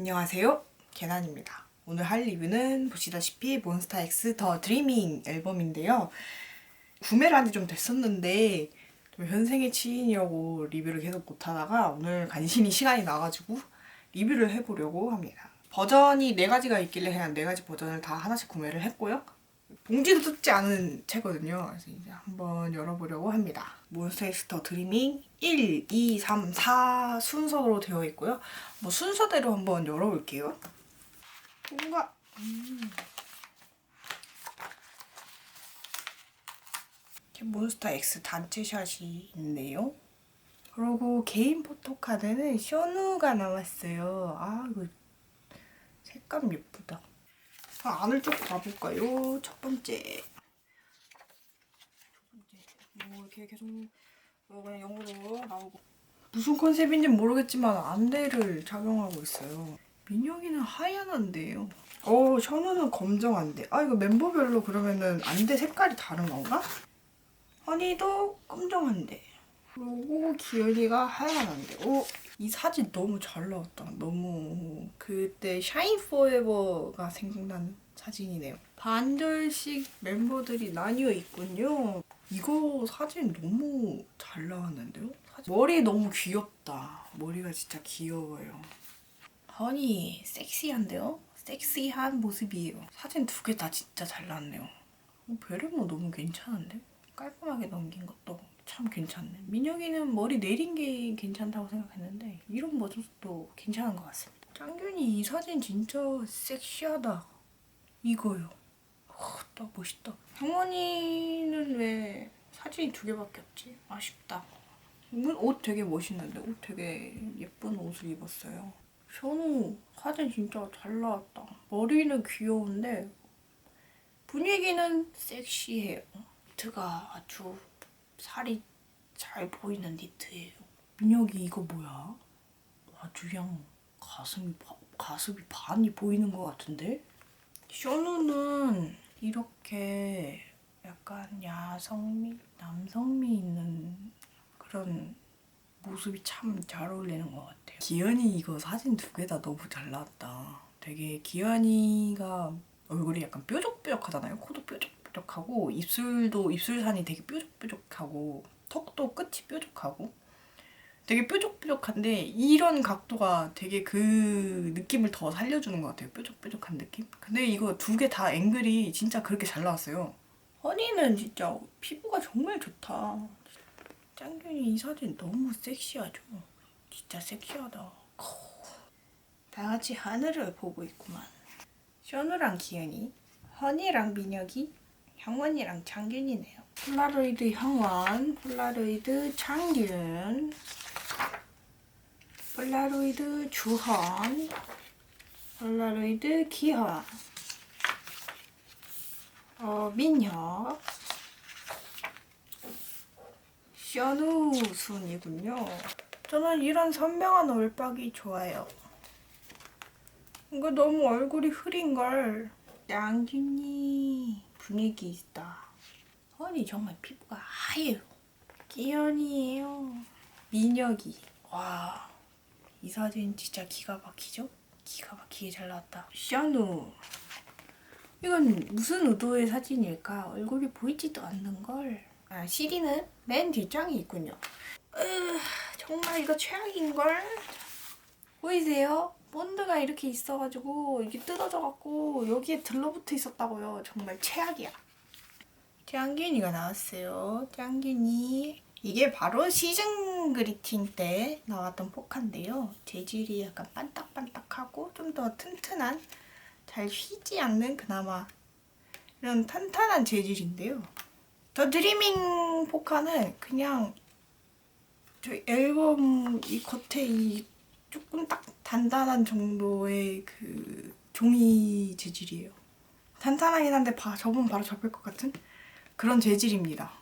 안녕하세요. 개난입니다. 오늘 할 리뷰는 보시다시피 몬스타엑스 더 드리밍 앨범인데요. 구매를 한 지 좀 됐었는데 좀 현생의 치인이라고 리뷰를 계속 못하다가 오늘 간신히 시간이 나가지고 리뷰를 해보려고 합니다. 버전이 네 가지가 있길래 그냥 네 가지 버전을 다 하나씩 구매를 했고요. 봉지도 뜯지 않은 채거든요. 그래서 이제 한번 열어보려고 합니다. 몬스타엑스 더 드리밍 1, 2, 3, 4 순서로 되어 있고요. 뭐 순서대로 한번 열어볼게요. 뭔가 음. 이렇게 몬스타엑스 단체샷이 있네요. 그리고 개인 포토카드는 쇼누가 나왔어요. 아 이거 색감 예쁘다. 아, 안을 쭉 봐볼까요? 첫 번째. 첫 번째. 뭐 이렇게 계속 뭐 그냥 영어로 나오고 무슨 컨셉인지 모르겠지만 안대를 착용하고 있어요. 민혁이는 하얀 안대예요. 어, 션우는 검정 안대. 아 이거 멤버별로 그러면은 안대 색깔이 다른 건가? 허니도 검정 안대. 그리고 기현이가 하얀 안대. 오, 이 사진 너무 잘 나왔다. 너무 그때 샤인 포에버가 생각나는 사진이네요. 반절씩 멤버들이 나뉘어 있군요. 이거 사진 너무 잘 나왔는데요? 사진- 머리 너무 귀엽다. 머리가 진짜 귀여워요. 허니 섹시한데요? 섹시한 모습이에요. 사진 두 개 다 진짜 잘 나왔네요. 어, 베레모 너무 괜찮은데? 깔끔하게 넘긴 것도 참 괜찮네. 민혁이는 머리 내린 게 괜찮다고 생각했는데 이런 모습도 괜찮은 것 같습니다. 짱균이 이 사진 진짜 섹시하다. 이거요. 어, 딱 멋있다. 형원이는 왜 사진이 두 개밖에 없지? 아쉽다. 음, 옷 되게 멋있는데 옷 되게 예쁜 옷을 입었어요. 현우 사진 진짜 잘 나왔다. 머리는 귀여운데 분위기는 섹시해요. 니트가 아주 살이 잘 보이는 니트예요. 민혁이 이거 뭐야? 아주 그냥 가슴이 바- 가슴이 반이 보이는 것 같은데? 쇼누는 이렇게 약간 야성미, 남성미 있는 그런 모습이 참 잘 어울리는 것 같아요. 기현이 이거 사진 두 개 다 너무 잘 나왔다. 되게 기현이가 얼굴이 약간 뾰족뾰족하잖아요. 코도 뾰족뾰족하고 입술도 입술산이 되게 뾰족뾰족하고 턱도 끝이 뾰족하고 되게 뾰족뾰족한데 이런 각도가 되게 그 느낌을 더 살려주는 것 같아요. 뾰족뾰족한 느낌. 근데 이거 두 개 다 앵글이 진짜 그렇게 잘 나왔어요. 허니는 진짜 피부가 정말 좋다. 짱균이 이 사진 너무 섹시하죠? 진짜 섹시하다. 다 같이 하늘을 보고 있구만. 션우랑 기현이, 허니랑 민혁이, 형원이랑 장균이네요. 폴라로이드 형원, 폴라로이드 장균, 폴라로이드 주헌, 폴라로이드 기현, 어, 민혁, 션우 순이군요. 저는 이런 선명한 올박이 좋아요. 이거 너무 얼굴이 흐린걸. 양균이 분위기 있다. 허니 정말 피부가 하얘요. 끼연이에요. 민혁이. 와, 이 사진 진짜 기가 막히죠? 기가 막히게 잘 나왔다. 션우. 이건 무슨 의도의 사진일까? 얼굴이 보이지도 않는걸. 아, 시리는 맨 뒷장이 있군요. 으, 정말 이거 최악인걸? 보이세요? 본드가 이렇게 있어가지고 이게 뜯어져갖고 여기에 들러붙어 있었다고요. 정말 최악이야. 짱균이가 나왔어요. 짱균이. 이게 바로 시즌 그리팅 때 나왔던 포카인데요. 재질이 약간 반딱반딱하고 좀 더 튼튼한 잘 휘지 않는 그나마 이런 탄탄한 재질인데요. 더 드리밍 포카는 그냥 저 앨범 이 겉에 이 조금 딱 단단한 정도의 그 종이 재질이에요. 단단하긴 한데 바, 접으면 바로 접힐 것 같은 그런 재질입니다.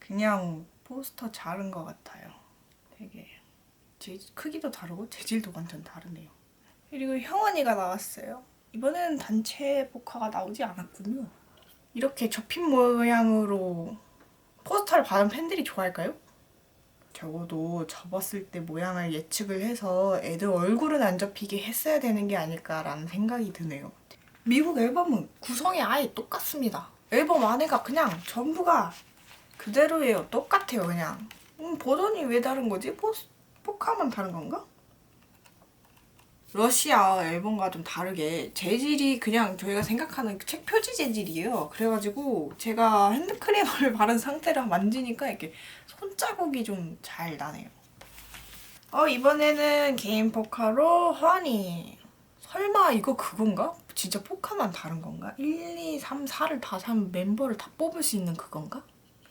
그냥 포스터 자른 것 같아요. 되게 재, 크기도 다르고 재질도 완전 다르네요. 그리고 형원이가 나왔어요. 이번에는 단체 포카가 나오지 않았군요. 이렇게 접힌 모양으로 포스터를 받은 팬들이 좋아할까요? 적어도 접었을 때 모양을 예측을 해서 애들 얼굴은 안 접히게 했어야 되는 게 아닐까라는 생각이 드네요. 미국 앨범은 구성이 아예 똑같습니다. 앨범 안에가 그냥 전부가 그대로예요. 똑같아요, 그냥. 음, 버전이 왜 다른 거지? 포스, 포카만 다른 건가? 러시아 앨범과 좀 다르게 재질이 그냥 저희가 생각하는 책 표지 재질이에요. 그래가지고 제가 핸드크림을 바른 상태로 만지니까 이렇게 손자국이 좀 잘 나네요. 어 이번에는 개인 포카로 허니. 설마 이거 그건가? 진짜 포카만 다른 건가? 1, 2, 3, 4를 다 사면 멤버를 다 뽑을 수 있는 그건가?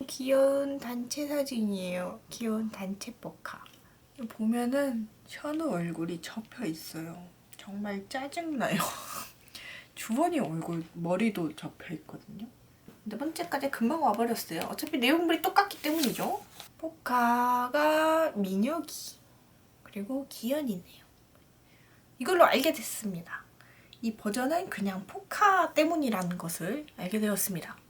귀여운 단체 사진이에요. 귀여운 단체 포카. 보면은 현우 얼굴이 접혀 있어요. 정말 짜증나요. 주원이 얼굴 머리도 접혀 있거든요. 네 번째까지 금방 와버렸어요. 어차피 내용물이 똑같기 때문이죠. 포카가 민혁이 그리고 기현이네요. 이걸로 알게 됐습니다. 이 버전은 그냥 포카 때문이라는 것을 알게 되었습니다.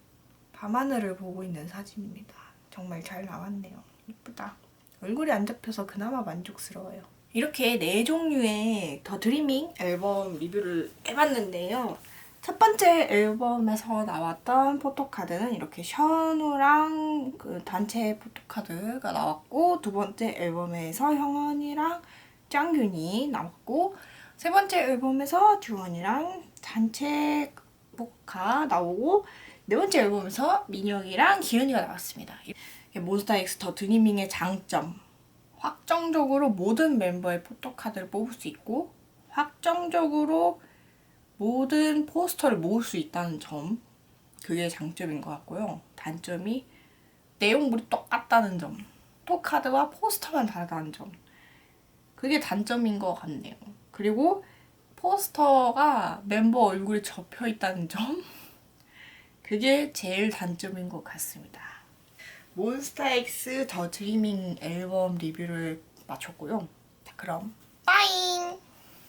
밤하늘을 보고 있는 사진입니다. 정말 잘 나왔네요. 이쁘다. 얼굴이 안 잡혀서 그나마 만족스러워요. 이렇게 네 종류의 더 드리밍 앨범 리뷰를 해봤는데요. 첫 번째 앨범에서 나왔던 포토카드는 이렇게 션우랑 그 단체 포토카드가 나왔고 두 번째 앨범에서 형원이랑 짱균이 나왔고 세 번째 앨범에서 주원이랑 단체 포카 나오고 네 번째 앨범에서 민혁이랑 기현이가 나왔습니다. 몬스타엑스 더 드리밍의 장점 확정적으로 모든 멤버의 포토카드를 뽑을 수 있고 확정적으로 모든 포스터를 모을 수 있다는 점 그게 장점인 것 같고요. 단점이 내용물이 똑같다는 점 포카드와 포스터만 다르다는 점 그게 단점인 것 같네요. 그리고 포스터가 멤버 얼굴이 접혀 있다는 점 그게 제일 단점인 것 같습니다. 몬스타엑스 더 드리밍 앨범 리뷰를 마쳤고요. 자, 그럼